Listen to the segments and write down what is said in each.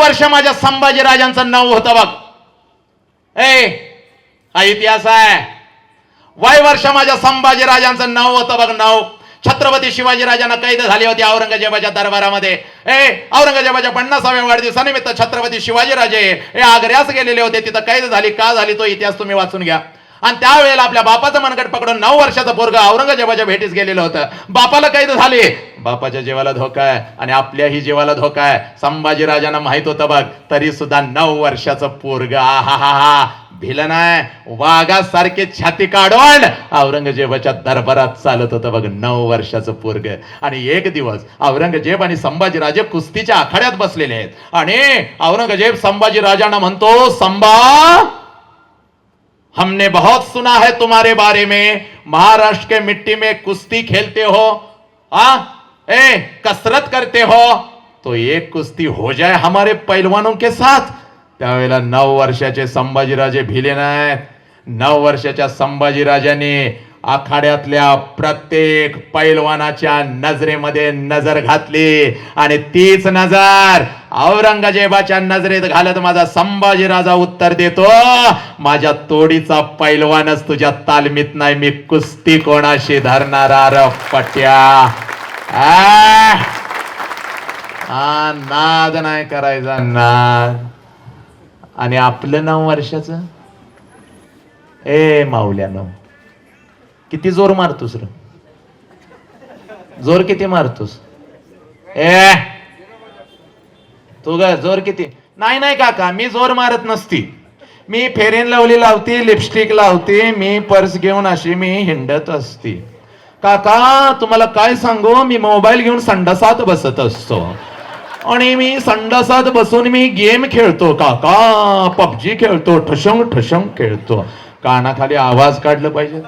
वर्ष माझ्या संभाजीराजांचं नाव होतं बघ. ए हा इतिहास आहे. वय वर्ष माझ्या संभाजीराजांचं नाव होतं बघ नाव. छत्रपती शिवाजीराजांना कैद झाली होती औरंगजेबाच्या दरबारामध्ये. ए औरंगजेबाच्या पन्नासाव्या वाढदिवसानिमित्त छत्रपती शिवाजीराजे हे आग्र्यास गेलेले होते. तिथं कैद झाली. का झाली तो इतिहास तुम्ही वाचून घ्या. आणि त्यावेळेला आपल्या बापाचं मनगट पकडून नऊ वर्षाचं पोरग औरंगजेबाच्या भेटीस गेलेलं होतं. बापाला कैद झाली. बापाच्या जीवाला धोका आहे आणि आपल्याही जीवाला धोका आहे. संभाजी राजांना माहीत होतं बघ तरी सुद्धा नऊ वर्षाचं पोरग आहा हा हा भिलन आहे. वाघासारखे छाती काढून औरंगजेबाच्या दरबारात चालत होतं बघ नऊ वर्षाचं पोरग. आणि एक दिवस औरंगजेब आणि संभाजीराजे कुस्तीच्या आखाड्यात बसलेले आहेत. आणि औरंगजेब संभाजीराजांना म्हणतो संभा हमने बहुत सुना है तुम्हारे बारे में. महाराष्ट्र के मिट्टी में कुश्ती खेलते हो. आ? ए कसरत करते हो? तो एक कुस्ती हो जाए हमारे पहलवानों के साथ। त्यावेळेला नऊ वर्षाचे संभाजीराजे भिले नाहीत। नऊ वर्षाच्या संभाजीराजांनी आखाड्यातल्या प्रत्येक पैलवानाच्या नजरेमध्ये नजर घातली आणि तीच नजर औरंगजेबाच्या नजरेत घालत माझा संभाजीराजा उत्तर देतो माझ्या तोडीचा पैलवानच तुझ्या तालमीत नाही मी कुस्ती कोणाशी धरणारा र पट्या? हा नाद नाही करायचा नाद. आणि आपलं नाव वर्षाचं? ए माऊल्या नऊ किती जोर मारतोस र? जोर किती मारतोस? ए! तू ग जोर किती? नाही नाही काका मी जोर मारत नसती. मी फेरेन लावली लावती लिपस्टिक लावते मी पर्स घेऊन अशी मी हिंडत असती. काका तुम्हाला काय सांगू? मी मोबाईल घेऊन संडासात बसत असतो. आणि मी संडासात बसून मी गेम खेळतो काका. पबजी खेळतो ठशंग ठशंग खेळतो. कानाखाली आवाज काढलं पाहिजे.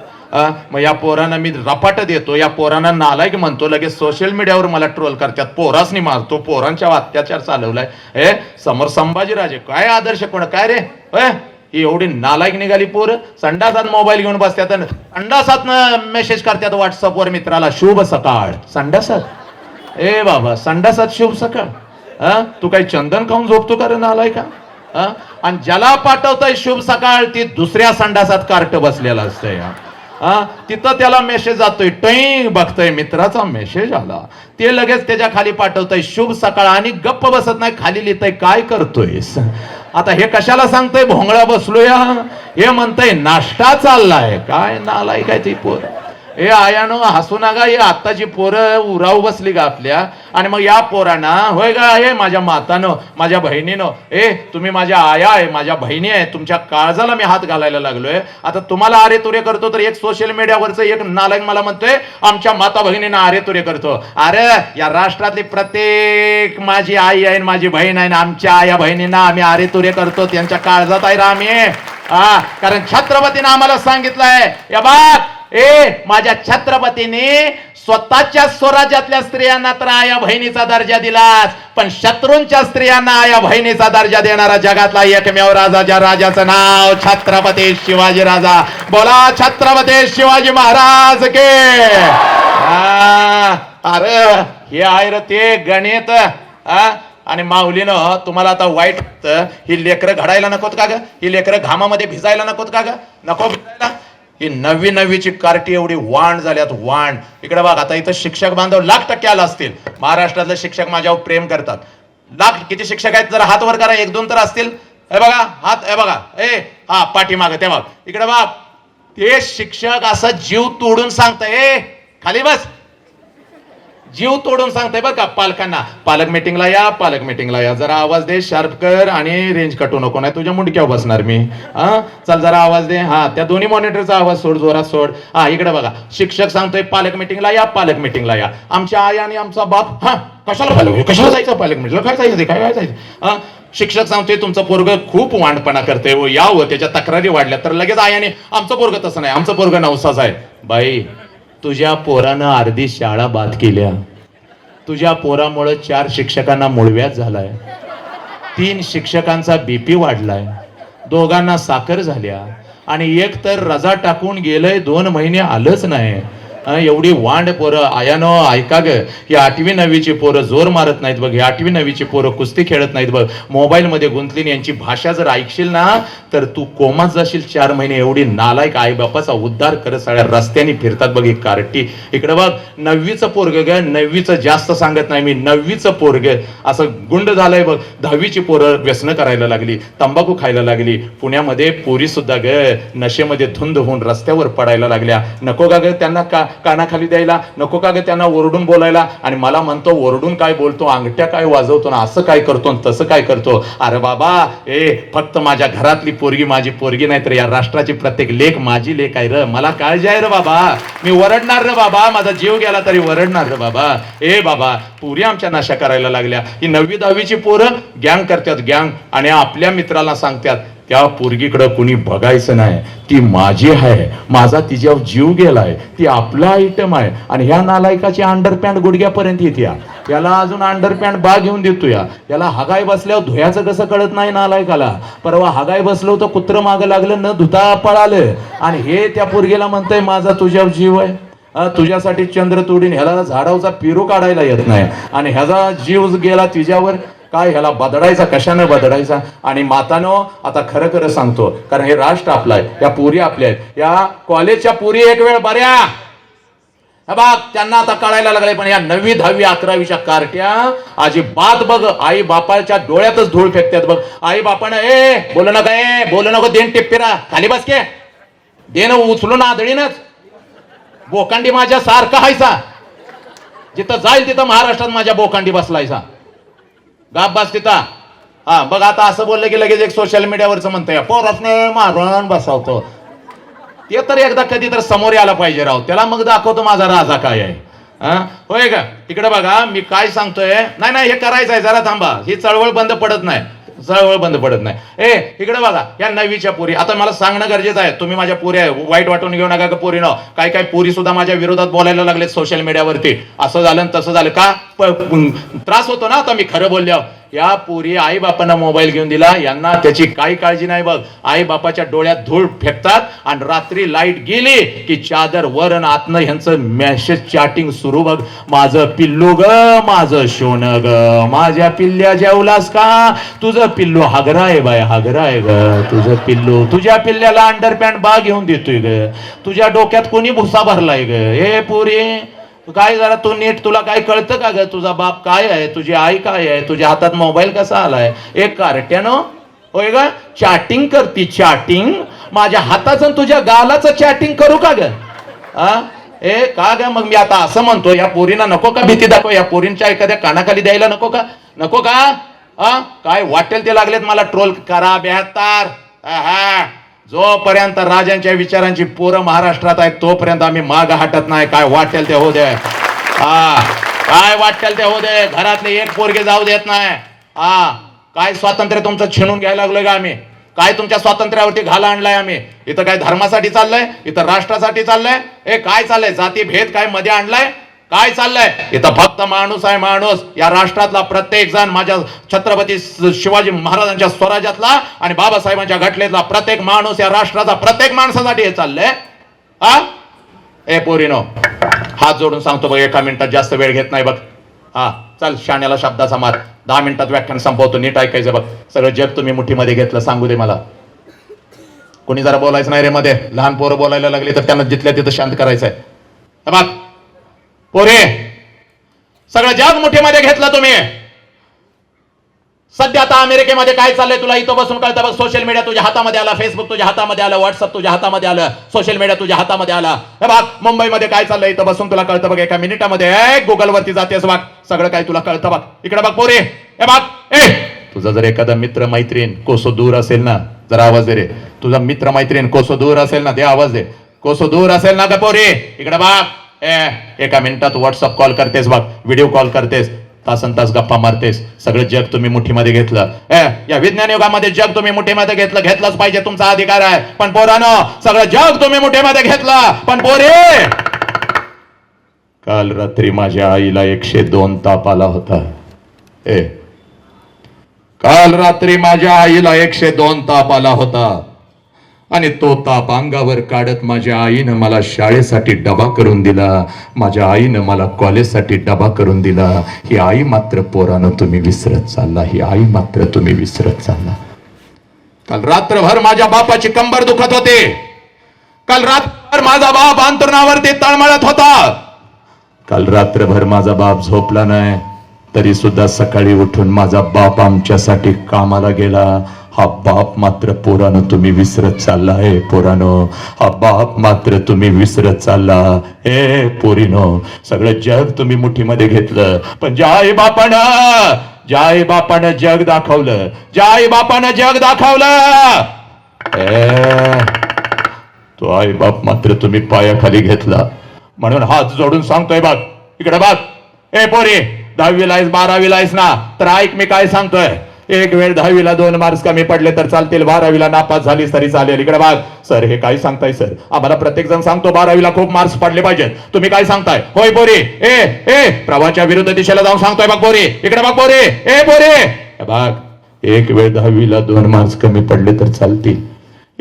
मग या पोरांना मी रपाट देतो. या पोरांना नालायक म्हणतो. लगेच सोशल मीडियावर मला ट्रोल करतात. पोरासनी मारतो. पोरांच्या अत्याचार चालवलाय. हे समोर संभाजीराजे काय आदर्श कोण? काय रे? होय ही एवढी नालायक निघाली पोर. संडासात मोबाईल घेऊन बसतात आणि संडासात मेसेज करतात व्हॉट्सअपवर मित्राला शुभ सकाळ. संडासात? ए बाबा संडासात शुभ सकाळ. हा तू काही चंदन खाऊन झोपतो का रे नालाय का हा? आणि ज्याला पाठवतोय शुभ सकाळ ती दुसऱ्या संडासात कार्ट बसलेला असतंय हा. तिथं त्याला मेसेज जातोय. टई बघतोय मित्राचा मेसेज आला. ते लगेच त्याच्याखाली पाठवतंय शुभ सकाळ. आणि गप्प बसत नाही खाली लिहितय काय करतोयस? आता हे कशाला सांगतोय? भोंगळा बसलोया. हे म्हणतंय नाश्ता चाललाय. काय नालाय काय ती पोर? हे आयानो हसू नका हे आत्ताची पोरं उराव बसली का आपल्या आणि मग या पोरांना होय का हे माझ्या मातानं माझ्या बहिणीनं. ए तुम्ही माझ्या आया आहे माझ्या बहिणी आहे तुमच्या काळजाला मी हात घालायला लागलोय. आता तुम्हाला आरे तुरे करतो तर एक सोशल मीडियावरचं एक नालक मला म्हणतोय आमच्या माता बहिणींना आरे तुरे करतो. अरे या राष्ट्रातली प्रत्येक माझी आई आहे माझी बहीण आहे आणि आमच्या आया बहिणींना आम्ही आरे तुरे करतो. त्यांच्या काळजात आहे रा आम्ही. हा कारण छत्रपतीनं आम्हाला सांगितलंय या बाग ए माझ्या छत्रपतीने स्वतःच्या स्वराज्यातल्या स्त्रियांना तर आया बहिणीचा दर्जा दिलास पण शत्रूंच्या स्त्रियांना आया बहिणीचा दर्जा देणारा जगातला एकमेव राजा ज्या राजाचं नाव छत्रपती शिवाजी राजा. बोला छत्रपती शिवाजी महाराज के. आ, अरे हे आहे रे ते गणित आणि माऊलीनं तुम्हाला आता वाईट ही लेकरं घडायला नकोत का ग? ही लेकरं घामामध्ये भिजायला नकोत का ग? नको भिजायला? ही नवी नवीची कार्टी एवढी वाण झाल्यात वाण. इकडे बघ आता इथं शिक्षक बांधव लाख टक्के आला असतील. महाराष्ट्रातले शिक्षक माझ्यावर प्रेम करतात. लाख किती शिक्षक आहेत? जरा हात वर करा एक दोन तर असतील. हे बघा हात हे बघा. ए हा पाठीमाग ते बघ. इकडे बाप ते शिक्षक असं जीव तोडून सांगतंय. ए खाली बस. जीव तोडून सांगताय बरं का पालकांना. पालक मीटिंगला या पालक मीटिंगला या. जरा आवाज दे शार्प कर आणि रेंज कटू नको नाही तुझ्या मुंडक्यावर बसणार मी. हा चल जरा आवाज दे. हा त्या दोन्ही मॉनिटरचा आवाज सोड जोरात सोड. हा इकडे बघा. शिक्षक सांगतोय पालक मिटिंगला या पालक मिटिंगला या. आमच्या आई आणि आमचा बाप हा कशाला पालक? कशाला जायचं पालक मिटिंगला काय जायचं ते? काय काय जायचं? हा शिक्षक सांगतोय तुमचं पोरग खूप वांडपणा करते व हो, हो त्याच्या तक्रारी वाढल्या. तर लगेच आयाने आमचं पोरग तसं नाही. आमचं पोरग नवसाच आहे. बाई तुझ्या पोरानं अर्धी शाळा बाद केल्या. तुझ्या पोरामुळं चार शिक्षकांना मुळव्यात झालाय. तीन शिक्षकांचा बीपी वाढलाय. दोघांना साखर झाल्या. आणि एक तर रजा टाकून गेलंय दोन महिने आलंच नाही. एवढी वांड पोरं आयानो ऐका ग ही आठवी नववीची पोरं जोर मारत नाहीत बघ ही आठवी नववीची पोरं कुस्ती खेळत नाहीत बघ. मोबाईलमध्ये गुंतलीन गुंतली यांची भाषा जर ऐकशील ना तर तू कोमात जाशील चार महिने. एवढी नालायक आई बापाचा उद्धार करत सगळ्या रस्त्याने फिरतात बघ ही कार्टी. इकडे बघ नववीचं पोरग ग नववीचं जास्त सांगत नाही मी नववीचं पोरग. असं गुंड झालंय बघ दहावीची पोरं व्यसनं करायला लागली तंबाखू खायला लागली. पुण्यामध्ये पोरी सुद्धा ग नशेमध्ये धुंद होऊन रस्त्यावर पडायला लागल्या. नको का ग त्यांना का कानाखाली द्यायला नको का ग त्यांना ओरडून बोलायला? आणि मला म्हणतो ओरडून काय बोलतो? अंगठ्या काय वाजवतो ना? असं काय करतो तसं काय करतो? अरे बाबा ए फक्त माझ्या घरातली पोरगी माझी पोरगी नाही तर या राष्ट्राची प्रत्येक लेख माझी लेख आहे र. मला काळजी आहे रे बाबा. मी वरडणार रे बाबा. माझा जीव गेला तरी वरडणार रे बाबा. ए बाबा पुरी आमच्या नशा करायला लागल्या. ही नववी दहावीची पोरं गँग करतात गँग आणि आपल्या मित्राला सांगतात त्या पोरगीकडं कुणी बघायचं नाही. ती माझी आहे. माझा तिच्यावर जीव गेलाय. ती आपला आयटम आहे. आणि ह्या नालायकाची अंडरपॅन्ट गुडघ्यापर्यंत येते या. याला अजून अंडरपॅन्ट बा घेऊन देतो या. याला हगाय बसल्यावर धुयाचं कसं कळत नाही नालायकाला. परवा हगाय बसलो तर कुत्र मागं लागलं न धुता पळालं. आणि हे त्या पोरगीला म्हणतंय माझा तुझ्यावर जीव आहे. तुझ्यासाठी चंद्र तोडीन. ह्याला झाडावचा पिरू काढायला येत नाही. आणि ह्याचा जीव गेला तिच्यावर. काय ह्याला बदडायचा? कशानं बदडायचा? आणि मातानो आता खरं खरं सांगतो कारण हे राष्ट्र आपलं आहे या पुरी आपल्या आहेत. या कॉलेजच्या पुरी एक वेळ बऱ्या. बाग त्यांना आता कळायला लागले पण या नववी दहावी अकरावीच्या कार्ट्या अजिबात बघ आई बापाच्या डोळ्यातच धूळ फेकतात बघ. आई बापानं ए बोल नका ए बोल नको देन टिप्पेरा खाली बस के. देन उचलून आदळीनच. बोकांडी माझ्या सारखा हायसा. जिथं जाईल तिथं महाराष्ट्रात माझ्या बोकांडी बसलायचा गाप बस तिथं. हा बघ आता असं बोललं की लगेच एक सोशल मीडियावरच म्हणतोय पोरसने मारून बसवतो. ते तर एकदा कधी तर समोर यायला पाहिजे राव. त्याला मग दाखवतो माझा राजा काय आहे. हा? होय का? तिकडे बघा मी काय सांगतोय? नाही नाही हे करायचं आहे जरा थांबा. ही चळवळ बंद पडत नाही. जवळ बंद पडत नाही. ए इकडे बघा या नवीच्या पुरी. आता मला सांगणं गरजेचं आहे. तुम्ही माझ्या पोरी आहे. वाईट वाटून घेऊ नका का पोरी न? काय काय पोरी सुद्धा माझ्या विरोधात बोलायला लागलेत सोशल मीडियावरती असं झालं तसं झालं. का? त्रास होतो ना आता मी खरं बोलल्यावर. या पोरी आई बापांना मोबाईल घेऊन दिला. यांना त्याची काही काळजी नाही बघ. आई बापाच्या डोळ्यात धूळ फेकतात आणि रात्री लाइट गेली की चादर वर आणि आतनं ह्यांचं मॅसेज चॅटिंग सुरू बघ. माझं पिल्लू ग माझं शोन ग. माझ्या पिल्ल्या जेवलास का? तुझं पिल्लू हागरा आहे बाय हागरा आहे ग. तुझं पिल्लू तुझ्या पिल्ल्याला अंडरपॅन्ट बा घेऊन देतोय ग. तुझ्या डोक्यात कोणी भुसा भरलाय ग? हे पोरी काय जरा तू नीट तुला काय कळतं का ग? तुझा बाप काय आहे? तुझी आई काय आहे? तुझ्या हातात मोबाईल कसा आलाय? एक कार्ट्यानं होय ग? चॅटिंग करती चॅटिंग. माझ्या हाताचं आणि तुझ्या गालाचं चॅटिंग करू का ग? ए का ग? मग मी आता असं म्हणतो या पोरींना नको का भीती दाखव? या पोरींच्या एखाद्या कानाखाली द्यायला नको का? नको का? काय वाटेल ते लागलेत मला ट्रोल करा बेहतार हा जोपर्यंत राजांच्या विचारांची पोरं महाराष्ट्रात आहेत तोपर्यंत आम्ही माग हटत नाही. काय वाटेल ते होऊ दे. हा. काय वाटेल ते होऊ दे. घरातले एक पोरगे जाऊ देत नाही. हा. काय स्वातंत्र्य तुमचं छिनून घ्यायला लागलोय का आम्ही? काय तुमच्या स्वातंत्र्यावरती घाला आणलाय आम्ही? इथं काय धर्मासाठी चाललंय? इथं राष्ट्रासाठी चाललंय? हे काय चाललंय? जाती भेद काय मध्ये आणलाय? काय चाललंय? इथं फक्त माणूस आहे माणूस. या राष्ट्रातला प्रत्येक जण माझ्या छत्रपती शिवाजी महाराजांच्या स्वराज्यातला आणि बाबासाहेबांच्या घटनेतला प्रत्येक माणूस या राष्ट्राचा प्रत्येक माणसासाठी हे चाललंय. हा ए पोरीनो हात जोडून सांगतो बघ एका मिनिटात जास्त वेळ घेत नाही बघ. हा चल शाण्याला शब्दाचा मार. दहा मिनिटात व्याख्यान संपवतो नीट ऐकायचं बघ. सगळं जग तुम्ही मुठीमध्ये घेतलं सांगू दे मला. कोणी जरा बोलायचं नाही रे मध्ये. लहान पोरं बोलायला लागली तर त्यांना जिथल्या तिथं शांत करायचंय. बघ पोरे सगळं जग मुठीमध्ये घेतलं तुम्ही. सध्या आता अमेरिकेमध्ये काय चाललंय तुला इथं बसून कळतं बघ सोशल मीडिया तुझ्या हातामध्ये आला फेसबुक तुझ्या हातामध्ये आलं व्हॉट्सअप तुझ्या हातामध्ये आलं सोशल मीडिया तुझ्या हातामध्ये आला. हे बघ मुंबईमध्ये काय चाललंय इथं बसून तुला कळतं बघ एका मिनिटामध्ये गुगल वरती जातेस बघ सगळं काय तुला कळतं बघ. इकडे बघ पोरे हे बघ ए. तुझा जर एखादा मित्र मैत्रीण कोसो दूर असेल ना जरा आवाज दे रे. तुझा मित्र मैत्रीण कोसो दूर असेल ना दे आवाज दे. कोसो दूर असेल ना ग पोरे इकडे बघ. ए एका मिनिटात व्हॉट्सअप कॉल करतेस बघ व्हिडिओ कॉल करतेस तासन तास गप्पा मारतेस. सगळं जग तुम्ही मुठीमध्ये घेतलं. ए या विज्ञान युगामध्ये जग तुम्ही मुठीमध्ये घेतलं घेतलंच पाहिजे तुमचा अधिकार आहे. पण पोरानं सगळं जग तुम्ही मुठीमध्ये घेतलं. पण पोरे! काल रात्री माझ्या आईला एकशे दोन ताप आला होता. ए काल रात्री माझ्या आईला एकशे दोन ताप आला होता. आणि तो ताप अंगावर काढत माझ्या आईनं मला शाळेसाठी डबा करून दिला. माझ्या आईनं मला कॉलेजसाठी डबा करून दिला. ही आई मात्र पोरानं तुम्ही विसरत चालला. ही आई मात्र तुम्ही विसरत चालला. काल रात्रभर माझ्या बापाची कंबर दुखत होते. काल रात्रभर माझा बाप अंतरणावरती तळमळत होता. काल रात्रभर माझा बाप झोपला नाही. तरी सुद्धा सकाळी उठून माझा बाप आमच्यासाठी कामाला गेला. हा बाप मात्र पोरानं तुम्ही विसरत चालला. हे पोरानो हा बाप मात्र तुम्ही विसरत चालला. हे पोरीनो सगळं जग तुम्ही मुठीमध्ये घेतलं. पण ज्या आई बापानं ज्या आई बापानं जग दाखवलं ज्या आई बापानं जग दाखवलं ए, तो आई बाप मात्र तुम्ही पायाखाली घेतला. म्हणून हात जोडून सांगतोय बघ इकडे बघ. ए पोरी दहावीला आहेस बारावीला आहेस ना तर ऐक मी काय सांगतोय. एक वेळ दहावीला दोन मार्क्स कमी पडले तर चालतील. बारावीला नापास झाली तरी चालेल. इकडे बाग सर हे काय सांगताय सर? आम्हाला प्रत्येक जण सांगतो बारावीला खूप मार्क्स पडले पाहिजेत. तुम्ही काय सांगताय? होय बोरे ए ए प्रवाच्या विरुद्ध दिशेला जाऊन सांगतोय बाग बोरे इकडे बाग बोरे ए बोरे बाग एक वेळ दहावीला दोन मार्क्स कमी पडले तर चालतील.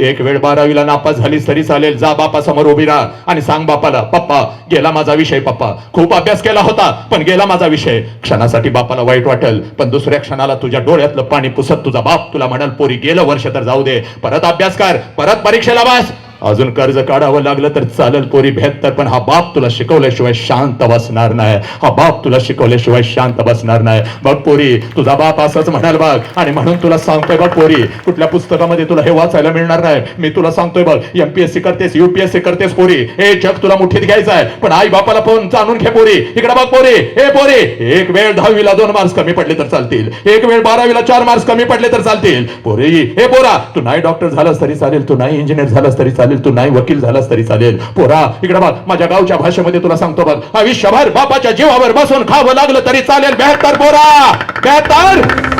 एक वेळ बारावीला नापास झालीस तरी चालेल. जा बापा समोर उभी राहा आणि सांग बापाला पप्पा गेला माझा विषय पप्पा. खूप अभ्यास केला होता पण गेला माझा विषय. क्षणासाठी बापाला वाईट वाटेल पण दुसऱ्या क्षणाला तुझ्या डोळ्यातलं पाणी पुसत तुझा बाप तुला म्हणाल पोरी गेलं वर्ष तर जाऊ दे. परत अभ्यास कर परत परीक्षेला बस. अजून कर्ज काढावं लागलं तर चालेल पोरी भेटतर पण हा बाप तुला शिकवल्याशिवाय शांत बसणार नाही. हा बाप तुला शिकवल्याशिवाय शांत बसणार नाही. बघ पोरी तुझा बाप असंच म्हणाल बघ. आणि म्हणून तुला सांगतोय बघ पोरी कुठल्या पुस्तकामध्ये तुला हे वाचायला मिळणार नाही. मी तुला सांगतोय बघ एमपीएससी करतेस युपीएससी करतेस पोरी. हे जग तुला मुठीत घ्यायचं आहे. पण आई बापाला फोन जाणून घे पोरी. इकडे बघ पोरी. हे पोरी एक वेळ दहावीला दोन मार्क्स कमी पडले तर चालतील. एक वेळ बारावीला चार मार्क्स कमी पडले तर चालतील. पोरी हे पोरा तू नाही डॉक्टर झालास तरी चालेल तू नाही इंजिनियर झालास तरी चालेल. तू नाही वकील झालास तरी चालेल. पोरा इकडे बघ माझ्या गावच्या भाषेमध्ये तुला सांगतो बघ. आयुष्यभर बापाच्या जीवावर बसून खावं लागलं तरी चालेल. बेहतर पोरा! बेहतर!